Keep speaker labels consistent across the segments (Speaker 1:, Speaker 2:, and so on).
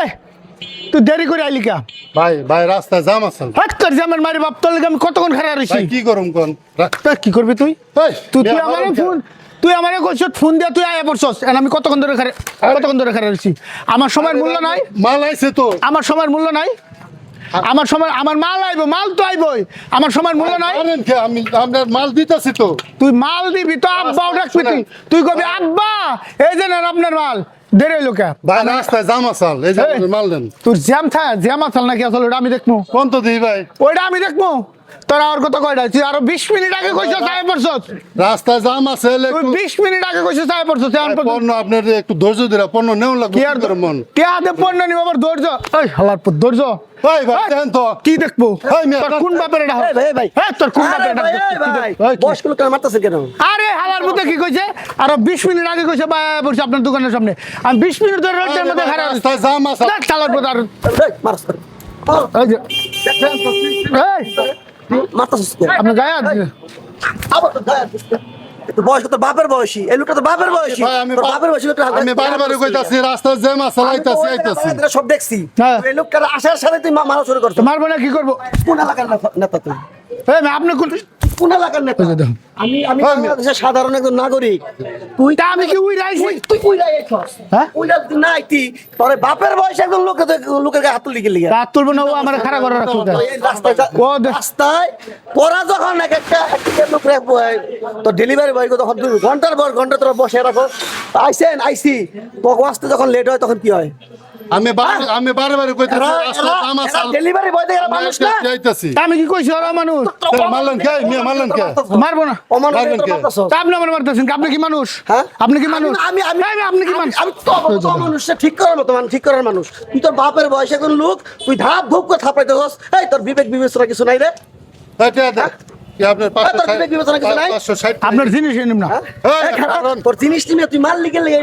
Speaker 1: এই তুই দেরি করে আইলি কা?
Speaker 2: ভাই ভাই রাস্তায় জাম আছে।
Speaker 1: হাত কর জামের মারি বাপ তোর আমি কতক্ষণ খারাপ রইছি
Speaker 2: ভাই কি করুম কোন।
Speaker 1: কি করবি তুই?
Speaker 2: এই,
Speaker 1: তুই তুই
Speaker 2: বিয়া
Speaker 1: আমার ফোন তুই আমার কইছ ফোন দিয়া তুই আয়া পড়ছস। আমি কতক্ষণ ধরে খারে কতক্ষণ ধরে খারাপ রইছি আমার সময়ের মূল্য নাই।
Speaker 2: মাল আইছে তো।
Speaker 1: আমার সময়ের মূল্য নাই। আমার সময় আমার মাল আইব মাল তো আইবই। আমার সময়ের মূল্য নাই।
Speaker 2: জানেন কি আমি আপনার মাল দিতেছি তো।
Speaker 1: তুই মাল দিবি তো আব্বাও ডাকবি তুই। তুই কবি আব্বা এই যে নেন আপনার মাল। দেরি হইল কে?
Speaker 2: ভাই রাস্তায় জাম আসাল এই যে মাল দেন
Speaker 1: তোর জ্যাম থা জ্যাম আসাল নাকি আসলে ওটা আমি দেখব
Speaker 2: কোন তো দিই ভাই?
Speaker 1: ওইটা আমি দেখব তোর আর কত কয়টা তুই আরও বিশ মিনিট আগে কইছ সাহেব পড়ছস।
Speaker 2: রাস্তায় জাম আছে এলে
Speaker 1: তুই
Speaker 2: একটু-
Speaker 1: বিশ মিনিট আগে কইছ সাহেব পড়ছস এখন
Speaker 2: ভাই,
Speaker 1: পর্যন্ত
Speaker 2: পণ্য আপনার একটু ধৈর্য দিলা পণ্য নেও লাগবে
Speaker 1: কি আর
Speaker 2: কি করে মন?
Speaker 1: কে হাতে পণ্য নিব? আবার ধৈর্য। এই হালার পর ধৈর্য।
Speaker 2: ভাই ভাই
Speaker 1: এই,
Speaker 2: দেখেন তো।
Speaker 1: কি দেখব?
Speaker 2: এই, মিয়া,
Speaker 1: তোর কোন বাপের এটা
Speaker 3: ভাই, ভাই।
Speaker 1: হ্যাঁ তোর কোন বাপের এটা
Speaker 3: ভাই, এই ভাই,
Speaker 1: এই, কি?
Speaker 3: বয়স্ক লোকটা মারতেছেন কেন?
Speaker 1: আরে হালার মধ্যে কি কইছে? আরও বিশ মিনিট আগে কইছে বা বলছে আপনার দোকানের সামনে। আমি বিশ মিনিট ধরে রোডের মধ্যে
Speaker 2: রাস্তায় জাম আছে।
Speaker 1: চালার পর আর
Speaker 3: এই মারতেছিস কেন?
Speaker 1: আপনার গায়ে হাত দিছে।
Speaker 3: আবার তো গায়ে হাত বয়স তো বাপের বয়সী। এই লোকটা তো বাপের বয়সী।
Speaker 2: আমি
Speaker 3: তোর বাপের বয়সী লোকটা
Speaker 2: আমি বারে বারে কইতাছি রাস্তায় জ্যাম আছে লাইতাছি আইতাছি
Speaker 3: সব দেখছি।
Speaker 1: হ্যাঁ।
Speaker 3: এই লোকটার আসার সাথে তুই মা- মারা শুরু করছ।
Speaker 1: মারবো না কি করব?
Speaker 3: কোন এলাকার নেতা- নেতা তুই?
Speaker 1: আপনি কোন
Speaker 3: কোন এলাকার নেতা। আমি আমি
Speaker 2: হ্যাঁ,
Speaker 3: বাংলাদেশের সাধারণ একজন নাগরিক। তুই
Speaker 1: তা আমি কি
Speaker 3: তুই উইরা আইছস
Speaker 1: হ্যাঁ?
Speaker 3: উইরা তুই না আইতি তোর বাপের বয়সে একজন লোক লোকের গায়ে হাত তুলি গেলি।
Speaker 1: রাত তুলবো না ও আমার খারাপ করে রাখছো
Speaker 3: রাস্তায়
Speaker 1: ও
Speaker 3: রাস্তায় তোরা যখন এক একটা লোকরে তো ডেলিভারি বয় তখন দুই ঘণ্টার পর ঘণ্টা তোরা বসে রাখো। আইসেন আইসি। তোকে আসতে যখন লেট হয় তখন কি হয়?
Speaker 2: আমি বারে আমি বারে বারে কইতাছি রাস্তায় জাম আছে
Speaker 3: ডেলিভারি বয় দেখে মানুষ না?
Speaker 1: আমি কি কইছি ওরা মানুষ?
Speaker 2: মারলেন কে? মিয়া মারলেন কে?
Speaker 1: মারবো না।
Speaker 2: মারবেন কে?
Speaker 1: আপনি আমার মারতেছেন কি? আপনি কি মানুষ?
Speaker 3: হ্যাঁ?
Speaker 1: আপনি কি মানুষ?
Speaker 3: আমি আমি
Speaker 1: এই, আপনি কি মানুষ?
Speaker 3: আমি তো মানুষ সে ঠিক করার মতো মানুষ ঠিক করার মানুষ। তুই তোর বাপের বয়সে কোন লোক তুই ধাপ ধুপ করে থাপড়াইতে হস এই তোর বিবেক বিবেচনা কিছু নাই রে।
Speaker 2: এটা দেখ
Speaker 3: হ্যাঁ, তোর বিবেক বিবেচনা কিছু নাই?
Speaker 2: 560
Speaker 1: আপনার জিনিস নিম না।
Speaker 3: তোর জিনিস তুই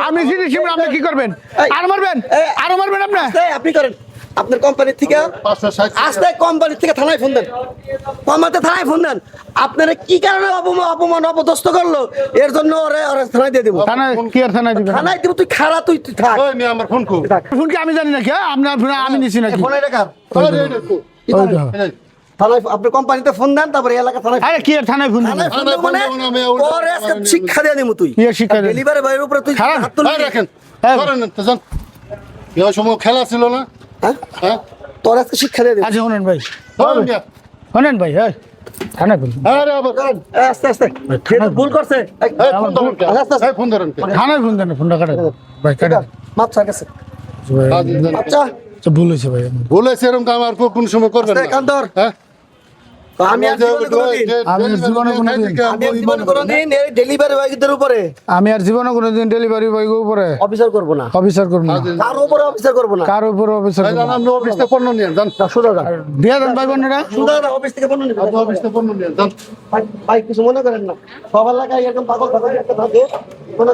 Speaker 1: আমি জিনিস আপনি কি করবেন? আর মারবেন? আরও মারবেন আপনি?
Speaker 3: আপনি করেন। আপনার কোম্পানির থেকে আস্তে কোম্পানির থেকে থানায় ফোন দেন। কমাতে থানায় ফোন দেন। আপনারা কি কারণে অপমান অপমান অপদস্থ করল? এর জন্য ওরে ওরে থানায় দিয়ে দেবো।
Speaker 1: থানায় কি আর থানায় দিবেন
Speaker 3: থানায় দিব তুই খারাপ তুই তুই থাক।
Speaker 2: ওই মিয়া আমার ফোন কো।
Speaker 3: থাক।
Speaker 1: ফোন কি আমি জানি না কি আপনার ফোনে আমি নিছি নাকি?
Speaker 3: ফোনে
Speaker 2: এটা
Speaker 1: দেখো।
Speaker 3: থানায় আপনি কোম্পানিতে ফোন দেন তারপরে এলাকা থানায়
Speaker 1: আরে কি থানায় ফোন
Speaker 3: দেন
Speaker 2: ফোন
Speaker 3: মানে
Speaker 2: দেবো
Speaker 3: তোরে আজকে শিক্ষা দিয়ে দিমু তুই।
Speaker 1: শিক্ষা দেন?
Speaker 3: ডেলিভারি বয়ের উপরে তুই। হাত
Speaker 2: এই রাখেন
Speaker 1: হ্যাঁ।
Speaker 2: করেন তো যান। এই সময় খেলা ছিল না?
Speaker 3: হ্যাঁ?
Speaker 2: হ্যাঁ?
Speaker 3: তোর আজকে শিক্ষা দিয়ে দিবি।
Speaker 1: আচ্ছা শোনেন ভাই। শোনেন ভাই হ্যাঁ। থানায় ফোন
Speaker 2: আরে আবার
Speaker 3: আস্তে আস্তে। ভুল করছে।
Speaker 2: কে
Speaker 3: আস্তে আস্তে।
Speaker 2: ফোন ধরেন
Speaker 1: থানায় ফোন দেন ফোনটা কাটে ভাই কাটে।
Speaker 3: মাপ গেছে আচ্ছা
Speaker 1: আচ্ছা, ভুল হয়েছে ভাই। আমার।
Speaker 2: বলেছে এরকম কাম আর কোন সময় করবেন
Speaker 3: আস্তে, কান
Speaker 2: হ্যাঁ?
Speaker 3: আমি আর জীবনে কোনোদিন ডেলিভারি বয়দের উপরে।
Speaker 1: আমি আর জীবনে কোনোদিন ডেলিভারি বয় উপরে
Speaker 3: অফিসার করব না।
Speaker 1: অফিসার করব না।
Speaker 3: কার উপরে অফিসার করব না।
Speaker 1: কার উপরে অফিসার
Speaker 2: পণ্য নিয়ে যান।
Speaker 3: সুদা দা
Speaker 1: দিয়ে দেন ভাই বোনেরা।
Speaker 3: সুদা অফিস থেকে বলুন
Speaker 2: আপনি অফিসে পণ্য নিয়ে যান।
Speaker 3: ভাই ভাই কিছু মনে করেন না। সবার এলাকায় এরকম পাগল পাগল একটা থাকে। মনে